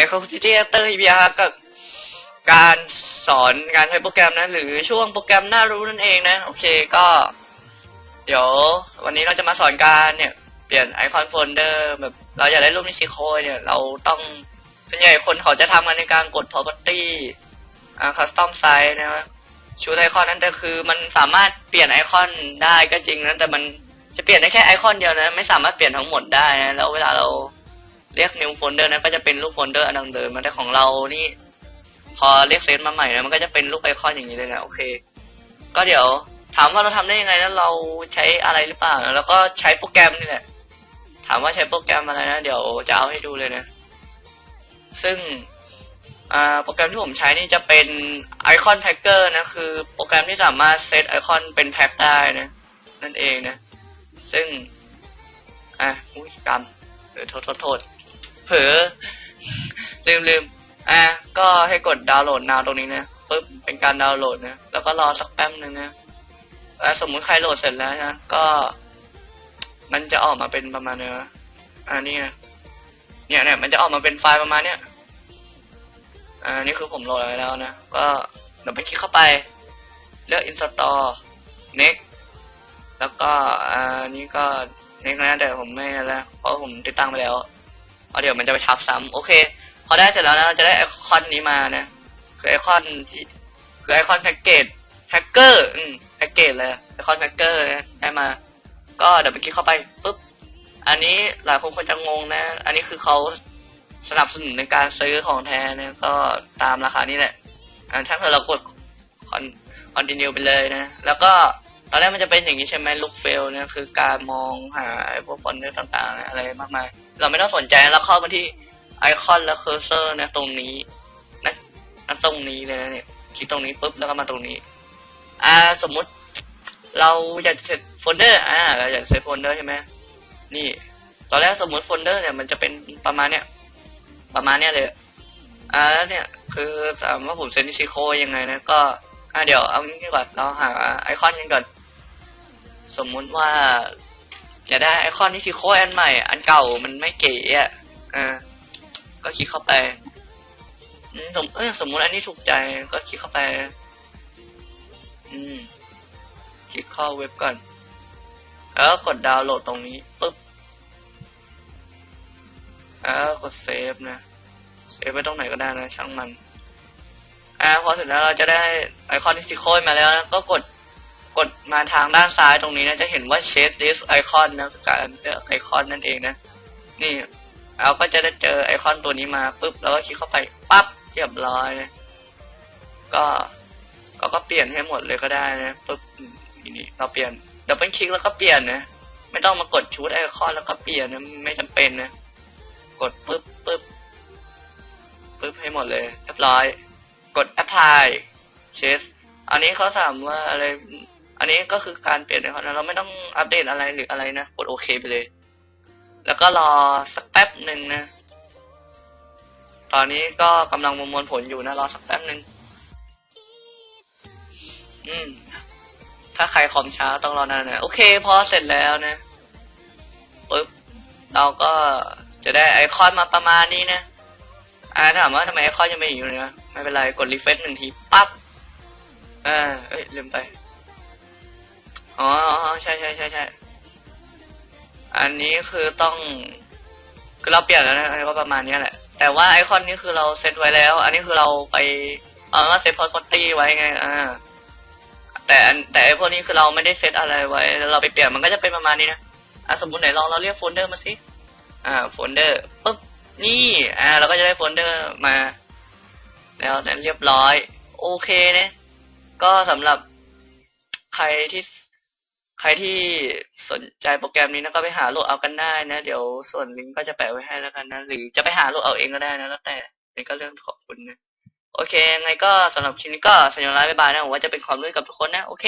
Microsoft Actor EBR กับการสอนการใช้โปรแกรมนะหรือช่วงโปรแกรมน่ารู้นั่นเองนะ โอเคก็ เดี๋ยววันนี้เราจะมาสอนการเนี่ย เปลี่ยนไอคอนโฟลเดอร์แบบเราอยากได้รูปนิชิโคเนี่ย เราต้องส่วนใหญ่คนเขาจะทำกันในการกด property อ่า custom size นะชูไอคอนนั้นแต่คือมันสามารถเปลี่ยนไอคอนได้ก็จริงนะแต่มันจะเปลี่ยนได้แค่ไอคอนเดียวนะ ไม่สามารถเปลี่ยนทั้งหมดได้นะแล้วเวลาเรา เรียก new folder นั้นก็จะเป็นรูปโฟลเดอร์อันเดิมมาแต่ของเรานี่ พอเรียกเซตมาใหม่นะมันก็จะเป็นรูปไอคอนอย่างนี้เลยนะโอเค ก็เดี๋ยวถามว่าเราทำได้ยังไงแล้วเราใช้อะไรหรือเปล่าแล้วก็ใช้โปรแกรมนี่แหละถามว่าใช้โปรแกรมอะไรนะ เดี๋ยวจะเอาให้ดูเลยนะ ซึ่งโปรแกรมที่ผมใช้นี่จะเป็นไอคอนแพ็กเกอร์นะ คือโปรแกรมที่สามารถเซตไอคอนเป็นแพ็กได้นะ นั่นเองนะ ซึ่ง อะอุ้ยกรรมเออโทษโทษโทษ เผลอลืมลืมอะก็ให้กดดาวน์โหลดนาวตรงนี้นะปึ๊บเป็นการดาวน์โหลดนะแล้วก็รอสักแป๊บนึงนะแล้วสมมุติใครโหลดเสร็จแล้วนะก็ มันจะออกมาเป็นประมาณเนี้ยอ่านี่นะเนี่ยเนี่ยมันจะออกมาเป็นไฟล์ประมาณเนี้ยอ่านี่คือผมโหลดไว้แล้วนะ ก็เดี๋ยวไปคลิกเข้าไป เลือก install next แล้วก็อ่านี่ก็ next นะแต่ผมไม่แล้วเพราะผมติดตั้งไปแล้ว เพราะเดี๋ยวมันจะไปทับซ้ำโอเค พอได้เสร็จแล้วนะเราจะได้ไอคอนนี้มานะคือไอคอนที่คือไอคอนแพ็กเกจแฮกเกอร์อืมแพ็กเกจเลยไอคอนแพ็กเกอร์นะได้มา ก็เดี๋ยวไปคลิกเข้าไปปุ๊บอันนี้หลายคนคงจะงงนะ อันนี้คือเขาสนับสนุนในการซื้อของแท้นี่ยก็ตามราคานี้แหละอ่าถ้าเกิดเรากดคอนคอนติเนียไปเลยนะ แล้วก็ ตอนแรกมันจะเป็นอย่างนี้ใช่ไหมลุกเฟลเนี่ยคือการมองหาไอ้พวกฟอนต์ต่างๆ อะไรมากมาย เราไม่ต้องสนใจเราเข้ามาที่ไอคอนและเคอร์เซอร์นะตรงนี้นะนะตรงนี้เลยนะเนี่ยคลิกตรงนี้ปุ๊บแล้วก็มาตรงนี้ อ่าสมมุติเราอยากเซตโฟลเดอร์อ่าเราอยากเซตโฟลเดอร์ใช่ไหมนี่ ตอนแรกสมมติโฟลเดอร์เนี่ยมันจะเป็นประมาณเนี้ยประมาณเนี้ยเลยอ่าแล้วเนี่ยคือถามว่าผมเซตนิชิโคยังไงนะก็อ่าเดี๋ยวเอางี้ดีกว่าเราหาไอคอนกันก่อน สมมุติว่า อยากได้ไอคอนนิชิโคอันใหม่ อันเก่ามันไม่เก๋อะอ่าก็คลิกเข้าไปอืมสมเออสมมุติอันนี้ถูกใจก็คลิกเข้าไป อืม คลิกเข้าเว็บก่อน แล้วกดดาวน์โหลดตรงนี้ปุ๊บแล้วกดเซฟนะ เซฟไว้ตรงไหนก็ได้นะ ช่างมัน อ่าพอเสร็จแล้วเราจะได้ไอคอนที่ซิโคมาแล้ว ก็กด ดมาทางด้านซ้ายตรงนี้นะจะเห็นว่า change this icon นะการเลือกไอคอนนั่นเองนะ นี่เราก็จะได้เจอไอคอนตัวนี้มาปุ๊บแล้วก็คลิกเข้าไปปั๊บเรียบร้อยนะก็ก็ก็เปลี่ยนให้หมดเลยก็ได้นะปุ๊บนี่เราเปลี่ยนดับเบิลคลิกแล้วก็เปลี่ยนนะไม่ต้องมากดชูดไอคอนแล้วก็เปลี่ยนนะไม่จำเป็นนะกดปึ๊บปึ๊บปึ๊บให้หมดเลยเรียบร้อย กด apply change อันนี้เขาถามว่าอะไร อันนี้ก็คือการเปลี่ยนไอคอนนเราไม่ต้องอัปเดตอะไรหรืออะไรนะกดโอเคไปเลย แล้วก็รอสักแป๊บหนึ่งนะ ตอนนี้ก็กำลังมวลผลอยู่นะ รอสักแป๊บหนึ่งอืม ถ้าใครคอมช้าต้องรอนานหน่อยโอเค พอเสร็จแล้วนะปุ๊บเราก็จะได้ไอคอนมาประมาณนี้นะอ่าถามว่าทำไมไอคอนยังไม่อยู่เนะไม่เป็นไรกดรีเฟซหนึ่งทีปั๊บอ่าเอ้ยลืมไป ใช่ใช่ใช่ใช่อันนี้คือต้องคือเราเปลี่ยนแล้วนะก็ประมาณนี้แหละ แต่ว่าไอคอนนี้คือเราเซตไว้แล้ว อันนี้คือเราไปเอาว่าเซตพอร์ตตี้ไว้ไงอ่าแต่แต่ไอพวกนี้คือเราไม่ได้เซตอะไรไว้แล้วเราไปเปลี่ยนมันก็จะเป็นประมาณนี้นะอะสมมติไหนลองเราเรียกโฟลเดอร์มาสิอ่าโฟลเดอร์ปุ๊บนี่อ่าเราก็จะได้โฟลเดอร์มา แล้วนั้นเรียบร้อย โอเคนะก็สำหรับใครที่ ใครที่สนใจโปรแกรมนี้นะก็ไปหาโหลดเอากันได้นะ เดี๋ยวส่วนลิงก์ก็จะแปะไว้ให้แล้วกันนะ หรือจะไปหาโหลดเอาเองก็ได้นะแล้วแต่นี่ก็เรื่องของคุณนะ โอเคไงก็สำหรับคลิปนี้ก็สัญญาณบ๊ายบายนะผมว่าจะเป็นความรู้กับทุกคนนะ โอเค